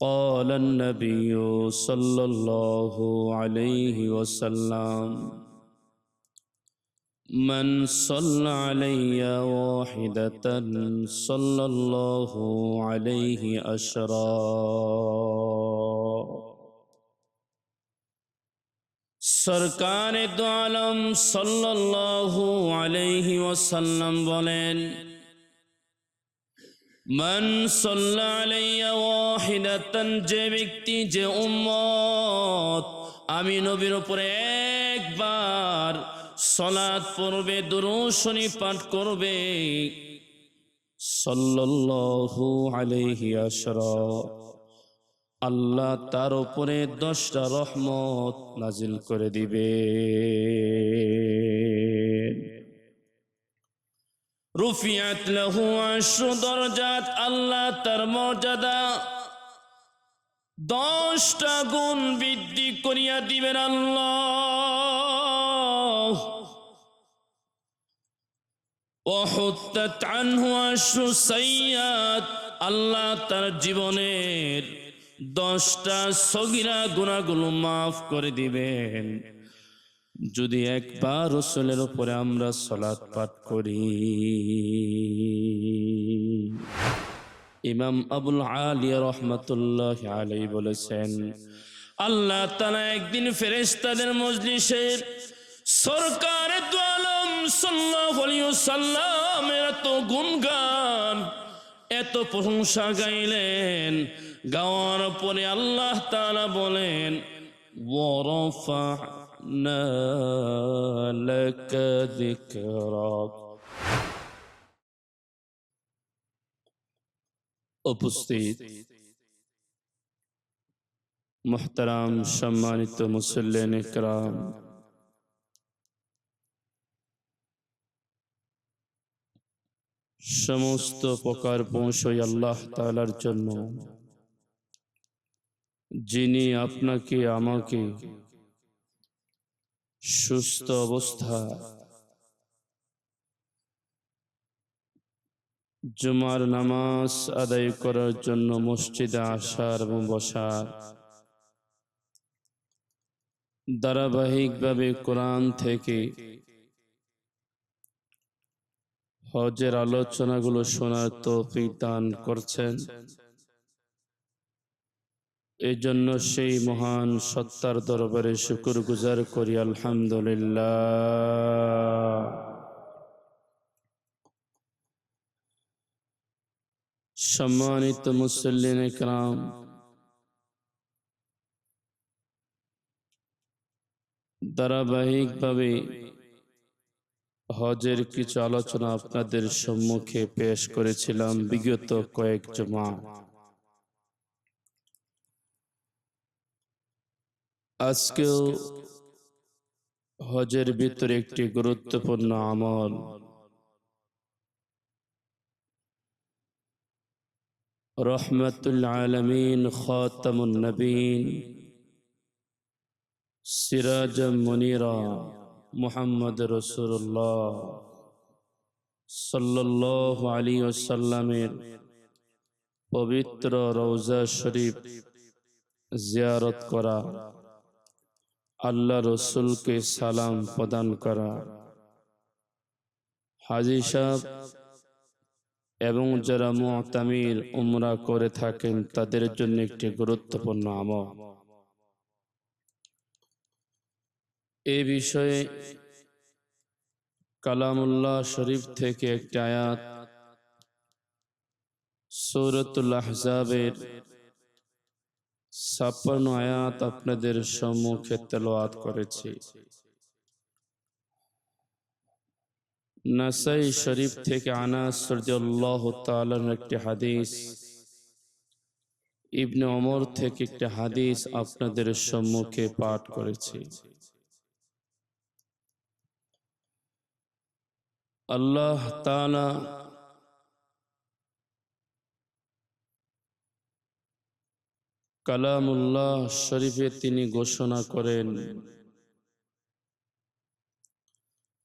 قال النبي صلى الله عليه وسلم من صلى علي واحدة صلى الله عليه أشرا. سرکار دعالم صلى الله عليه وسلم بولين মান সাল্লা আলাইয়া ওয়াহিদাতান, যে ব্যক্তি, যে উম্মত, আমি নবীর উপরে একবার সলাৎ পড়বে দুরূশনী পাঠ করবে। সাল্লাল্লাহু আলাইহি আশরা আল্লাহ তার উপরে দশটা রহমত নাজিল করে দিবে। রুফিয়াত লাহু আশু দরজাত আল্লাহ তার মর্যাদা। দশটা গুণ বৃদ্ধি করিয়া দিবেন আল্লাহ। অহত্যাত আনহু আশু সৈয়াদ আল্লাহ তার জীবনের দশটা সগিরা গুণাগুলো মাফ করে দিবেন। যদি একবার রসুলের উপরে আমরা সলাৎ পাঠ করি। ইমাম আবুল আলিয়া রহমতুল্লাহ আলাই বলেছেন, আল্লাহ তালা একদিন ফেরেস্তাদের মজলিসের সরকার আলম সাল্লাহ এত গুণগান, এত প্রশংসা গাইলেন। গাওয়ার পরে আল্লাহ তাআলা বলেন ওয়ারাফা'না লাকা যিকরাক উপস্থিত মুহতারাম সম্মানিত মুসল্লিন ইকরাম সমস্ত প্রকার পৌঁছই আল্লাহ তালার জন্য, যিনি আপনাকে আমাকে সুস্থ অবস্থা। জুমার নামাজ আদায় করার জন্য মসজিদে আসার এবং বসার। ধারাবাহিকভাবে কোরআন থেকে হজের আলোচনাগুলো শোনার তৌফিক দান করছেন। এই জন্য সেই মহান সত্তার দরবারে শুকুর গুজার করি আলহামদুলিল্লাহ। সম্মানিত মুসল্লিন একরাম ধারাবাহিকভাবে হজের কিছু আলোচনা আপনাদের সম্মুখে পেশ করেছিলাম বিগত কয়েক জমা আজকেও হজের ভিতরে একটি গুরুত্বপূর্ণ আমল। রহমতুল আলমিন খাতামুন সিরাজ মনিরা মুহাম্মদ রসুল্লাহ সাল্লাহ আলী ওসাল্লামের পবিত্র রৌজা শরীফ জিয়ারত করা। আল্লাহ রসুলকে সালাম প্রদান করা। হাজি সাহ এবং যারা মুতামির উমরা করে থাকেন, তাদের জন্য একটি গুরুত্বপূর্ণ আমল। এ বিষয়ে কালামুল্লাহ শরীফ থেকে একটি আয়াত, সৌরতুল আহজাবের ছাপ্পান্ন আয়াত আপনাদের সম্মুখে তেলোয়াত করেছি। নাসাই শরীফ থেকে আনাস রাদিয়াল্লাহ তাআলার একটি হাদিস, ইবনে অমর থেকে একটি হাদিস আপনাদের সম্মুখে পাঠ করেছি। আল্লাহ তাআলা কালামুল্লাহ শরীফে তিনি ঘোষণা করেন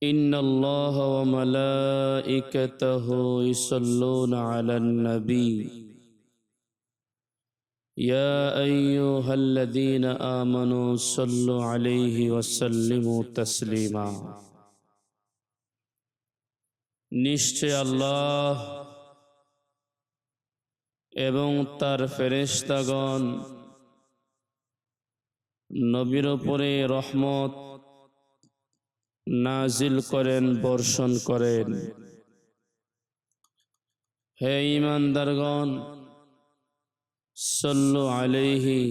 إن الله وملائكته يصلون على النبي يا أيها الذين آمنوا صلوا عليه وسلموا تسليما নিশ্চয় আল্লাহ এবং তার ফেরেশতাগণ নবীর ওপরে রহমত নাজিল করেন, বর্ষণ করেন। হে ইমানদারগণ সল্লু আলাইহি,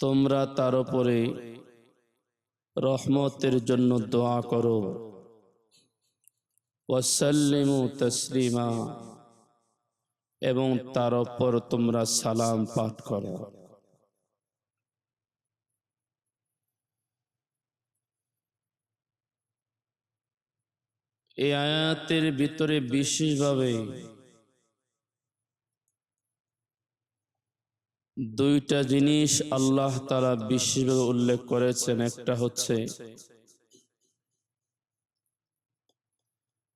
তোমরা তার উপরে রহমতের জন্য দোয়া করো। ওয়াসাল্লিমু তসলিমা। এবং তার উপর তোমরা সালাম পাঠ করো। এই আয়াতের ভিতরে বিশেষভাবে দুইটা জিনিস আল্লাহ তারা বিশেষভাবে উল্লেখ করেছেন। একটা হচ্ছে,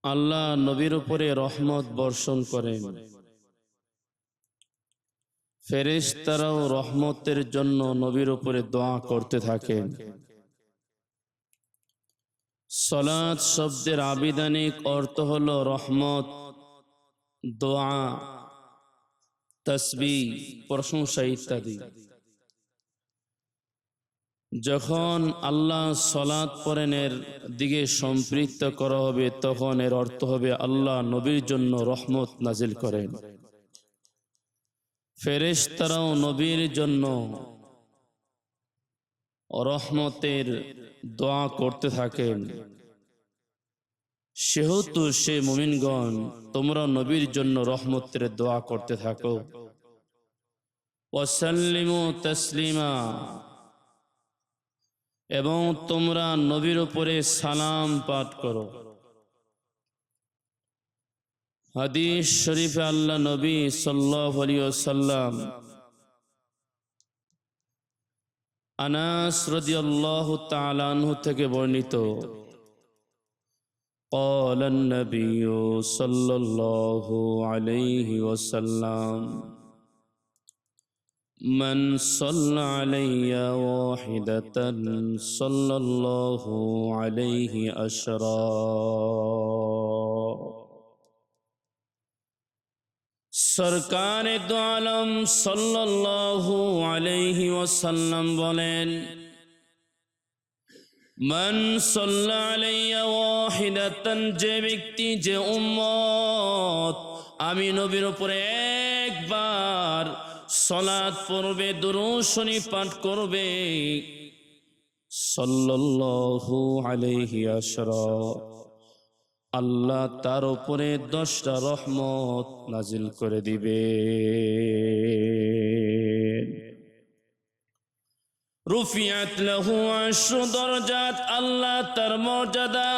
আল্লাহ নবীর উপরে রহমত বর্ষণ করেন। ফেরেশ তারাও রহমতের জন্য নবীর উপরে দোয়া করতে থাকেন। সলাৎ শব্দের আবিধানিক অর্থ হল রহমত, দোয়া, তসবি, প্রশংসা ইত্যাদি। যখন আল্লাহ সলাৎ পরেনের দিকে সম্পৃক্ত করা হবে, তখন এর অর্থ হবে আল্লাহ নবীর জন্য রহমত নাজিল করেন। ফেরেশতারাও নবীর জন্য রহমতের দোয়া করতে থাকেন। সেহেতু সে মুমিনগণ তোমরা নবীর জন্য রহমতের দোয়া করতে থাকো। ওয়াসাল্লিমু তসলিমা। এবং তোমরা নবীর উপরে সালাম পাঠ করো। হাদিস শরীফে আল্লাহ নবী সাল্লাল্লাহু আলাইহি ওয়াসাল্লাম আনাস রাদিয়াল্লাহু তাআলা আনহু থেকে বর্ণিত قال النبي صلى الله عليه وسلم من صلى علي واحدة صلى الله عليه أشرا সরকার দু আলম সাল্লাল্লাহু আলাইহি ওয়াসাল্লাম বলেন, মান সাল্লা আলাইয়া ওয়াহিদাতান, যে ব্যক্তি, যে উম্মত, আমি নবীর উপরে একবার সলাৎ পড়বে দুরূশনী পাঠ করবে। সাল্লাল্লাহু আলাইহি আশরা আল্লাহ তার উপরে দশটা রহমত নাজিল করে দিবে। রুফিয়াত লাহু আশু দরজাত আল্লাহ তার মর্যাদা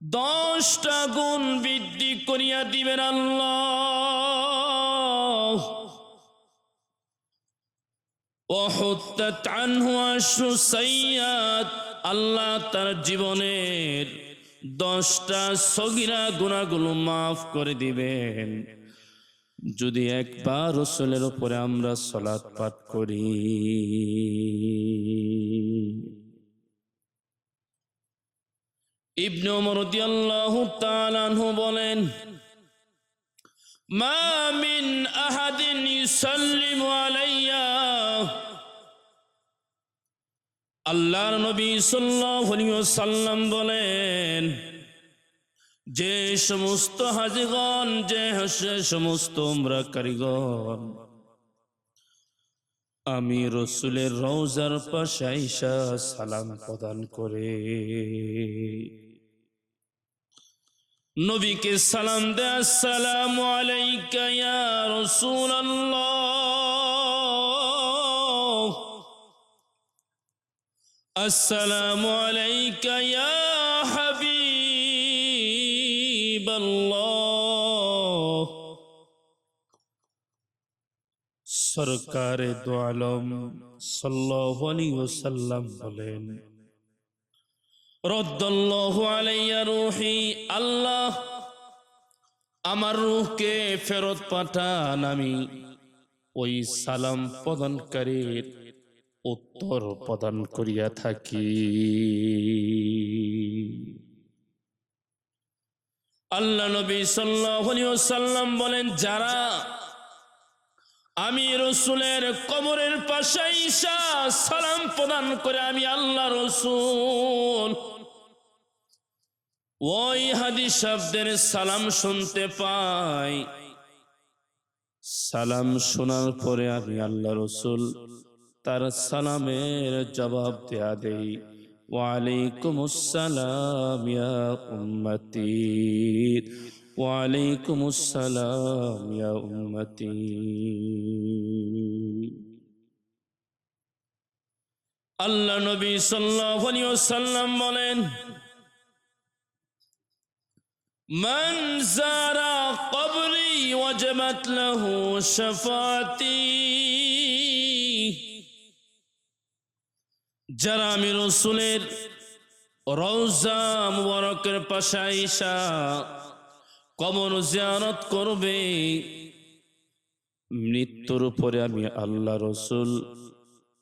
দশটা গুণ বৃদ্ধি করিয়া দিবেন আল্লাহ। অহুত্তাত আনহু আশু সাইয়াত আল্লাহ তার জীবনের দশটা সগিরা গুণাগুলো মাফ করে দিবেন। যদি একবার রসুলের উপরে আমরা সলাৎ পাঠ করি। ইবনে বলেন, মা মিন আহাদিন ইউসাল্লিমু আলাইয়া আল্লাহর নবী ওয়াসাল্লাম বলেন, যে সমস্ত হাজিগণ, যে সমস্ত উমরা কারিগণ আমি রসুলের রওজার পাশে সালাম প্রদান করে। নবীকে সালাম দে আসসালামু আলাইকা ইয়া রাসূলুল্লাহ। আলাইকা ইয়া হাবিবাল্লাহ সরকারে দো আলম সাল্লাল্লাহু আলাইহি ওয়াসাল্লাম বলেন আল্লাহ আমার রুহকে ফেরত পাঠান আমি ওই সালাম প্রদানকারীর উত্তর প্রদান করিয়া থাকি। আল্লাহ নবী ওয়াসাল্লাম বলেন, যারা আমি রসুলের কবরের পাশে ঈশা সালাম প্রদান করে আমি আল্লাহ রসুল, ওই হাদিস শব্দের সালাম শুনতে পাই। সালাম শোনার পরে আমি আল্লাহ রসুল তার সালামের জবাব দেয়া দেই ওয়ালাইকুম আসসালাম ইয়া উম্মতি ওয়ালাইকুম আসসালাম ইয়া উম্মতি আল্লাহ নবী সাল্লাল্লাহু আলাইহি ওয়াসাল্লাম বলেন من زار قبري وجبت له شفاعتي যারা আমি রসুলের রওজা মুবারকের পাশে আইসা কবর জিয়ারত করবে, মৃত্যুর উপরে আমি আল্লাহ রসুল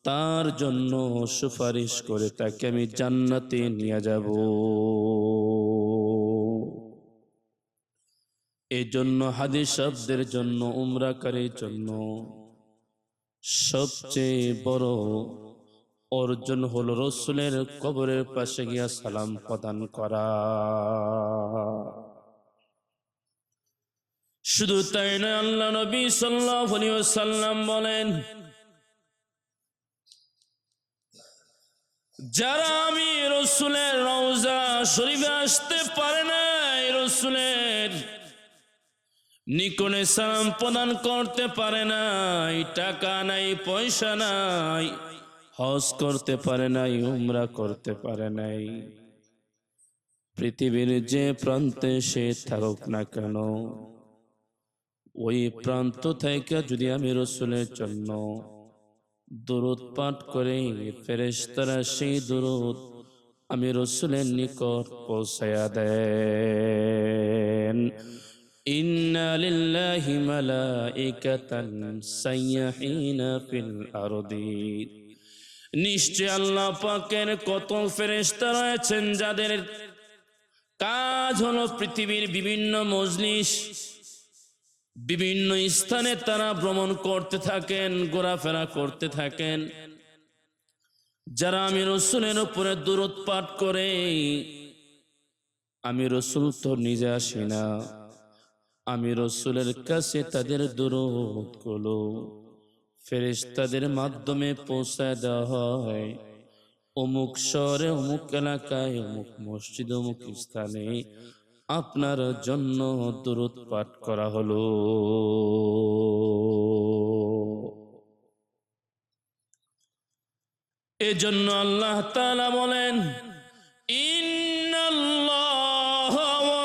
তার জন্য সুপারিশ করে তাকে আমি জান্নাতে নিয়ে যাব। এই জন্য হাদিস শব্দের জন্য, উমরাকারীর জন্য সবচেয়ে বড় অর্জন হল রসুলের কবরের পাশে গিয়া সালাম প্রদান করা। শুধু তাই নয়, আল্লাহ নবী আলাইহি বলেন, যারা আমি রসুলের রওজা শরীফে আসতে পারে নাই, রসুলের নিকনে সালাম প্রদান করতে পারে নাই, টাকা নাই, পয়সা নাই হজ করতে পারে নাই, উমরা করতে পারে নাই। পৃথিবীর যে প্রান্তে সে থাকুক না কেন, ওই প্রান্ত থেকে যদি আমি রসুলের জন্য দূরত পাঠ করে, ফেরেশতারা সেই দূরত আমি রসুলের নিকট পৌঁছায়া দেন। ইন্না লিল্লাহি মালাইকাতান সাইয়্যাহিনা ফিল আরদি। নিশ্চয় আল্লাহ পাকের কত ফেরেশতা রয়েছেন যাদের কাজ হলো পৃথিবীর বিভিন্ন মজলিস, বিভিন্ন স্থানে তারা ভ্রমণ করতে থাকেন, ঘোরাফেরা করতে থাকেন। যারা আমি রসুলের উপরে দূরত পাঠ করে, আমি রসুল তো নিজে আসি না, আমি রসুলের কাছে তাদের দূরতগুলো ফেরেশতাদের মাধ্যমে পৌঁছায় দেওয়া হয়। অমুক শহরে, অমুক এলাকায়, অমুক মসজিদ, অমুক স্থানে আপনার জন্য দূরত পাঠ করা হলো। এজন্য আল্লাহ তালা বলেন, ইন্নাল্লাহ ওয়া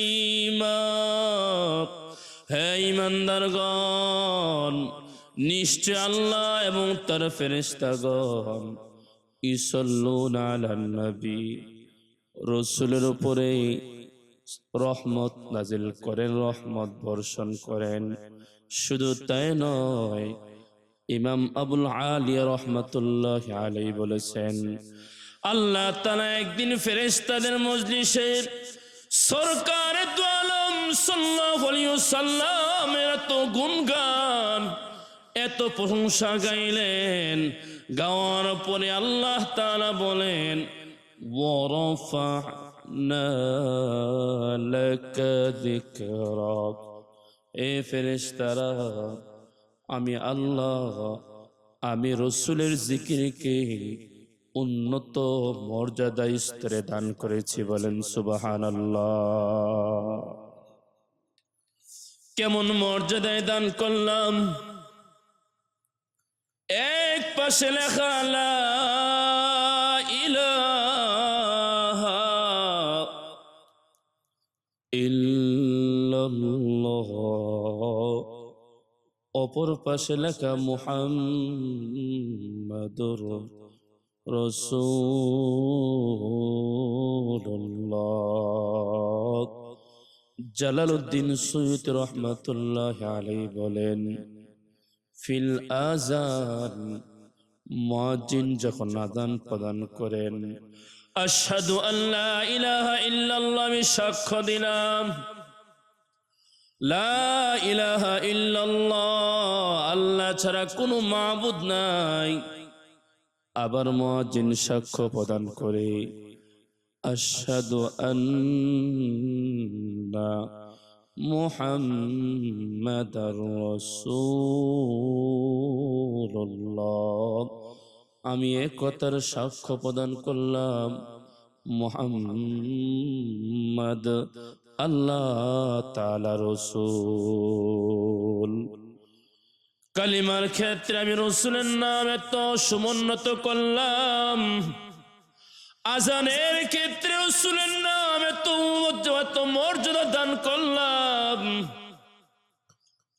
নিশ্চয় আল্লাহ এবং তার রসুলের উপরে রহমত নাজিল করেন, রহমত বর্ষণ করেন। শুধু তাই নয়, ইমাম আবুল আলিয়া রহমতুল্লাহ আলাই বলেছেন, আল্লাহ তালা একদিন ফেরেশতাদের মজলিসের সরকার আলম সাল্লাল্লাহু আলাইহি সাল্লামের এত গুণগান এত প্রশংসা গাইলেন, গাওয়ার পরে আল্লাহ তাআলা বলেন এ আমি আল্লাহ, আমি রসুলের জিকিরকে উন্নত মর্যাদা স্তরে দান করেছি। বলেন সুবাহান কেমন মর্যাদায় দান করলাম? পাশে লেখা, লা ইলাহা ইল্লাল্লাহ। অপর পাশে লেখা, মুহাম্মাদুর রসুল্লাহ জালালউদ্দিন সৈয়দ রহমাতুল্লাহ আলাই বলেন, ফিল আজান মুয়াজ্জিন যখন আদান প্রদান করেন আসাদু আল্লাহ ইলাহা ইল্লাল্লাহ আমি সাক্ষ্য দিলাম। লা ইলাহা ইল্লাল্লাহ আল্লাহ ছাড়া কোনো মাবুদ নাই। আবার মুয়াজ্জিন সাক্ষ্য প্রদান করে আশহাদু আন্না মুহাম্মাদার রাসূলুল্লাহ। আমি এক কথার সাক্ষ্য প্রদান করলাম, মুহাম্মাদ আল্লাহ তাআলা রসুল। কালিমার ক্ষেত্রে আমি রসুলের নাম এত সমুন্নত করলাম, আজানের ক্ষেত্রে রসুলের নাম এত মর্যাদা দান করলাম।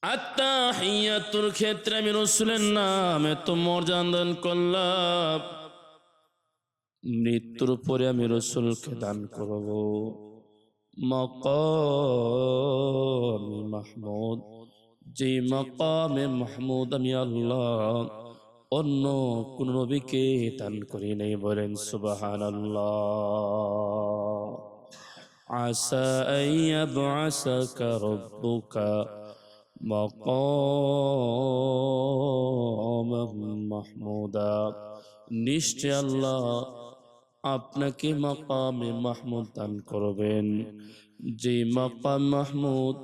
আত্মা হিয়াতুর ক্ষেত্রে আমি রসুলের নাম এত মর্যাদা দান করলাম। মৃত্যুর পরে আমি রসুলকে দান করব। মকাম মাহমুদ যে মকামে মাহমুদ আমি আল্লাহ, অন্য কোন নবীকে দান করি নেই বলেন সুবাহান আল্লাহ আশা আসা আইয়াবআসাকা রব্বুকা নিশ্চয় আল্লাহ আপনাকে মাকামে মাহমুদ দান করবেন। যে মাকাম মাহমুদ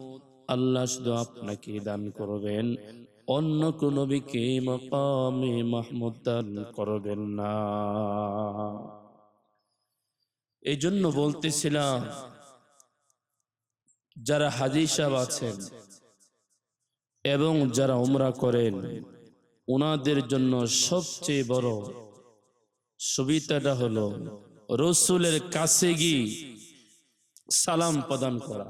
আল্লাহ শুধু আপনাকে দান করবেন। অন্য কোন নবীকে মাকামে মাহমুদ দান করবেন না। এই জন্য বলতেছিলাম, যারা হাজি সাহেব আছেন এবং যারা উমরা করেন ওনাদের জন্য সবচেয়ে বড় সুবিধাটা হলো রসুলের কাছে গিয়ে সালাম প্রদান করা।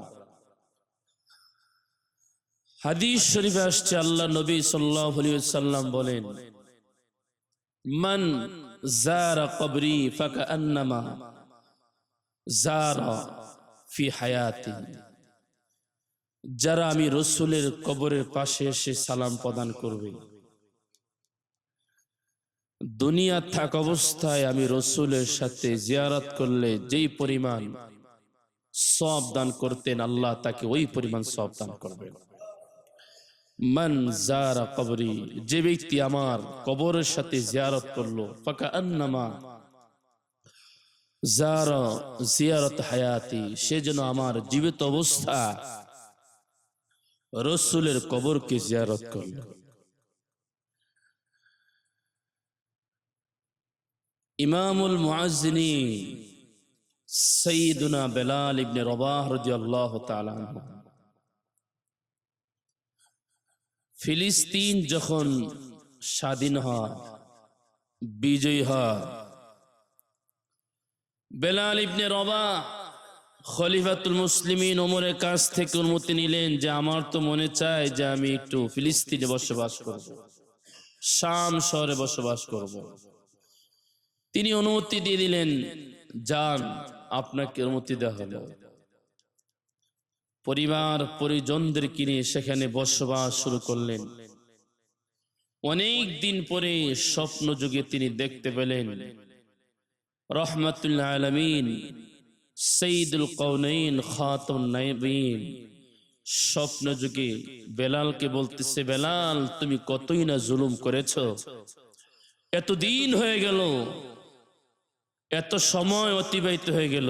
হাদিস শরীফে আসছে, আল্লাহ নবী সাল্লাল্লাহু সাল্লাম বলেন, মান জারা কবরি ফাকান্নামা জারা ফি হায়াতি। যারা আমি রসুলের কবরের পাশে এসে সালাম প্রদান করবে। দুনিয়া থাক অবস্থায় আমি রসুলের সাথে জিয়ারত করলে যেই পরিমাণ সব দান করতেন, আল্লাহ তাকে ওই পরিমাণ সব দান করবেন। মান জারা কবরি, যে ব্যক্তি আমার কবরের সাথে জিয়ারত করল ফাঁকা আন্নামা জারা জিয়ারত হায়াতি, সে যেন আমার জীবিত অবস্থা রসুলের কবরকে জিয়ারত করল। ইমামুল মুআজ্জিনি সৈয়দুনা বেলাল ইবনে রবাহ রাদিয়াল্লাহু তাআলা ফিলিস্তিন যখন স্বাধীন হয়, বিজয়ী হয়, বেলাল ইবনে রবা খলিফাতুল মুসলিমিন ওমরের কাছ থেকে অনুমতি নিলেন যে আমার তো মনে চায় যে আমি একটু ফিলিস্তিনে বসবাস করব। শাম শহরে বসবাস করব। তিনি অনুমতি দিয়ে দিলেন, যান, আপনাকে অনুমতি দেওয়া হলো। পরিবার, পরিজনদের কিনে সেখানে বসবাস শুরু করলেন। অনেক দিন পরে স্বপ্ন যুগে তিনি দেখতে পেলেন, রহমতুল্লাহ আলমিন সঈদুল কৌনাইন খাতুন স্বপ্ন যুগে বেলালকে বলতেছে, বেলাল, তুমি কতই না জুলুম করেছ? এতদিন হয়ে গেল, এত সময় অতিবাহিত হয়ে গেল।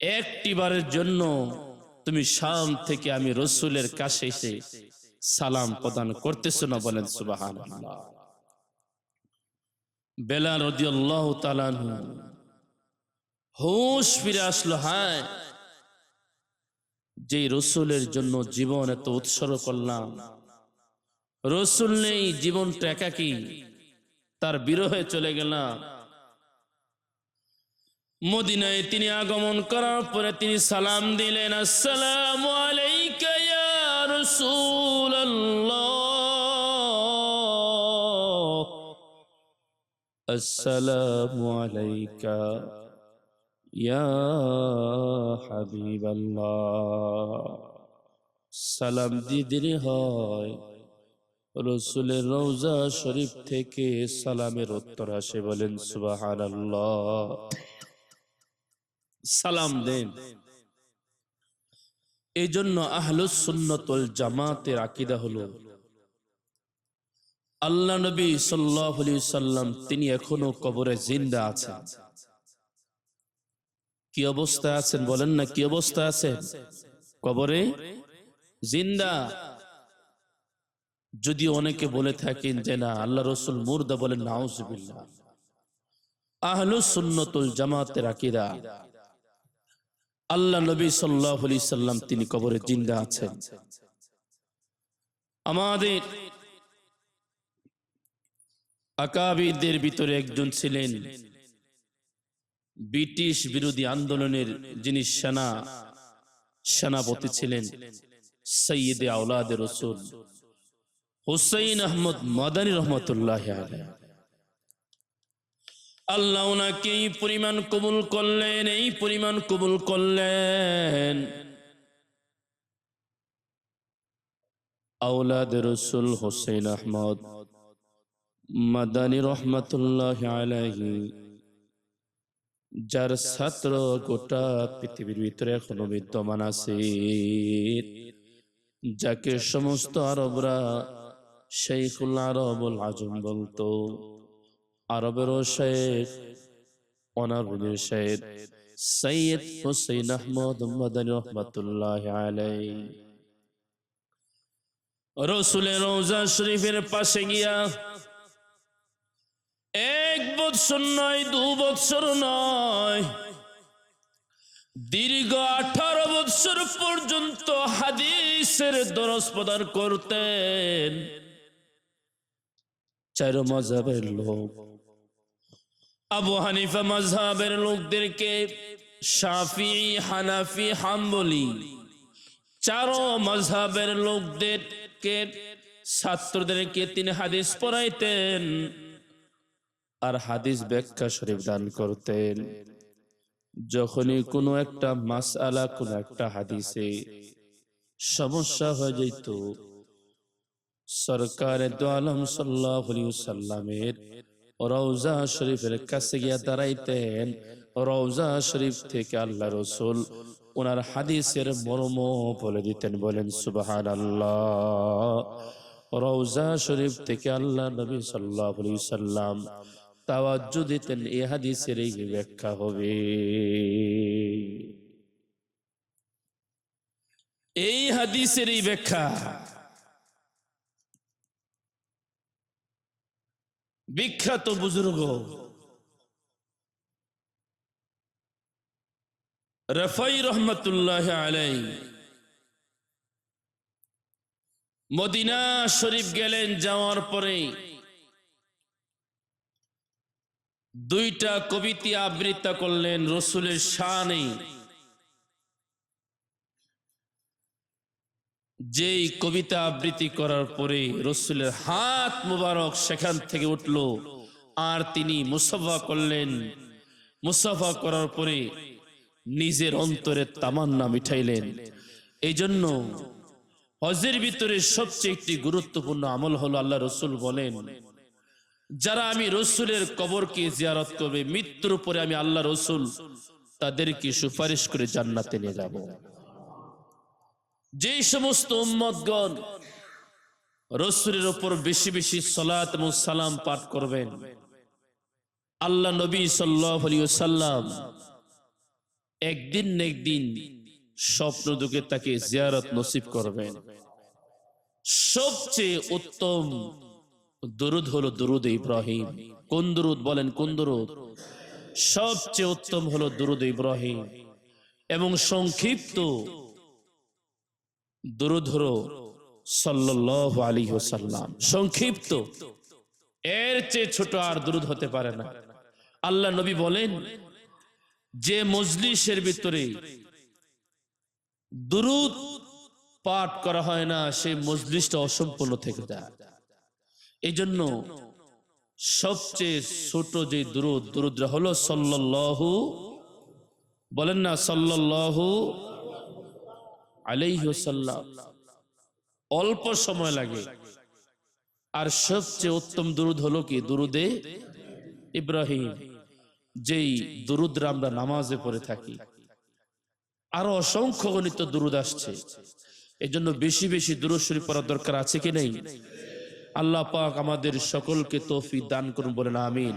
একটি বারের জন্য তুমি শাম থেকে আমি রসুলের কাছে এসে সালাম প্রদান করতেছো না বলেন সুবাহান বেলাল রদিয়াল্লাহু তাআলা হুশ ফিরে আসলো, হায় যে রসুলের জন্য জীবন এত উৎসর্গ করলাম, রসুল নেই, জীবনটা একাকি, তার বিরহে চলে গেলাম। মদিনায় তিনি আগমন করার পরে তিনি সালাম দিলেন, আসসালাম আসসালামু আলাইকা। সালাম দিয়ে দেরি হয়। রসুলের রৌজা শরীফ থেকে সালামের উত্তর আসে বলেন, সুবহানাল্লাহ। সালাম দেন। এই জন্য আহলুস সুন্নতুল জামাতের আকিদা হলো আল্লাহ নবী আলাইহি সাল্লাম তিনি এখনও কবরে জিন্দা আছেন। কি অবস্থায় আছেন? বলেন না কি অবস্থায় আছেন কবরে? জিন্দা। যদি অনেকে বলে থাকেন যে না, আল্লাহ রসুল মুর্দা বলেন সুন্নতুল জামাতের আকিদা। আল্লাহ নবী তিনি কবরে জিন্দা আছেন। আমাদের আকাবিদের ভিতরে একজন ছিলেন। ব্রিটিশ বিরোধী আন্দোলনের যিনি সেনা, সেনাপতি ছিলেন সৈয়দে আউলাদের রসুল হুসাইন আহমদ মাদানী রহমতুল্লাহ আল্লাহ ওনাকে এই পরিমাণ কবুল করলেন, এই পরিমাণ কবুল করলেন। আউলাদ রসুল হোসেন আহমদ মাদানী রহমতুল্লাহ আলাইহি যার ছাত্র গোটা পৃথিবীর ভিতরে এখনও বিদ্যমান আছে। যাকে সমস্ত আরবরা শেখুল আরবুল আজম বলতো। আরবেরও শেখ অনারুলের শেখ, সৈয়দ হুসൈন আহমদ মাদানী রহমতুল্লাহ আলাই রসুলের রোজা শরীফের পাশে গিয়া এক বৎসর নয়, দু বৎসর নয়। দীর্ঘ আঠারো বৎসর পর্যন্ত হাদিসের দরস প্রদান করতেন। চার মজাবের লোক। আবু হানিফা মজহাবের লোকদেরকে শাফি, হানাফি, হাম্বলি চারো মজহাবের লোকদেরকে, ছাত্রদেরকে তিনি হাদিস পড়াইতেন। আর হাদিস ব্যাখ্যা শরীফ দান করতেন। যখনই কোনো একটা মাস আলা কোন একটা হাদিসে সমস্যা হয়ে যেত, সরকার দো আলম সাল্লামের রওজা শরীফের কাছে গিয়া দাঁড়াইতেন। রওজা শরীফ থেকে আল্লাহ রসুল ওনার হাদিসের মর্ম বলে দিতেন, বলেন সুবাহান আল্লাহ রওজা শরীফ থেকে আল্লাহ নবী সাল্লাহ সাল্লাম তাওয়াজ্জু দিতেন, এ হাদিসের এই ব্যাখ্যা হবে। এই হাদিসের এই ব্যাখ্যা। বিখ্যাত বুজুর্গ। রফাই রহমতুল্লাহ আলাই মদিনা শরীফ গেলেন, যাওয়ার পরে দুইটা কবিতা আবৃত্তি করলেন রসুলের শানে। যেই কবিতা আবৃত্তি করার পরে রসুলের হাত মুবারক সেখান থেকে উঠল আর তিনি মুসাফা করলেন। মুসাফা করার পরে নিজের অন্তরে তামান্না মিঠাইলেন। এই জন্য হজের ভিতরে সবচেয়ে একটি গুরুত্বপূর্ণ আমল হলো আল্লাহ রসুল বলেন যারা আমি রসুলের কবরকে জিয়ারত করবে, মৃত্যুর পরে আমি আল্লাহ রসুল তাদেরকে সুপারিশ করে জান্নাতে নিয়ে যাব। যেই সমস্ত উম্মতগণ রসুলের ওপর বেশি বেশি সলাত এবং সালাম পাঠ করবেন, আল্লাহ নবী সাল্লাম একদিন একদিন স্বপ্ন দুঃখে তাকে জিয়ারত নসিব করবেন। সবচেয়ে উত্তম দরুদ হলো দরুদ ইব্রাহিম। কোন দরুদ বলেন? কোন দরুদ? সবচেয়ে উত্তম হলো দরুদ ইব্রাহিম। এবং সংক্ষিপ্ত দুরুদ হলো সাল্লাল্লাহু আলাইহি ওয়াসাল্লাম। সংক্ষিপ্ত। এর চেয়ে ছোট আর দুরুদ হতে পারে না। আল্লাহ নবী বলেন, যে মজলিসের ভিতরে দুরুদ পাঠ করা হয় না, সেই মজলিসটা অসম্পূর্ণ থেকে যায়। এই জন্য সবচেয়ে ছোট যে দুরুদ দুরুদরা হলো সাল্লাল্লাহু, বলেন না সাল্লাল্লাহু আলাইহি ওয়াসাল্লাম। অল্প সময় লাগে। আর সবচেয়ে উত্তম দুরুদ হলো কি? দুরুদে ইব্রাহিম, যেই দুরুদরা আমরা নামাজে পড়ে থাকি। আরও অসংখ্য গণিত দুরুদ আসছে। এই জন্য বেশি বেশি দুরুদ শরীফ পড়ার দরকার আছে কি নেই? আল্লাহ পাক আমাদের সকলকে তৌফিক দান করুন বলেন আমিন।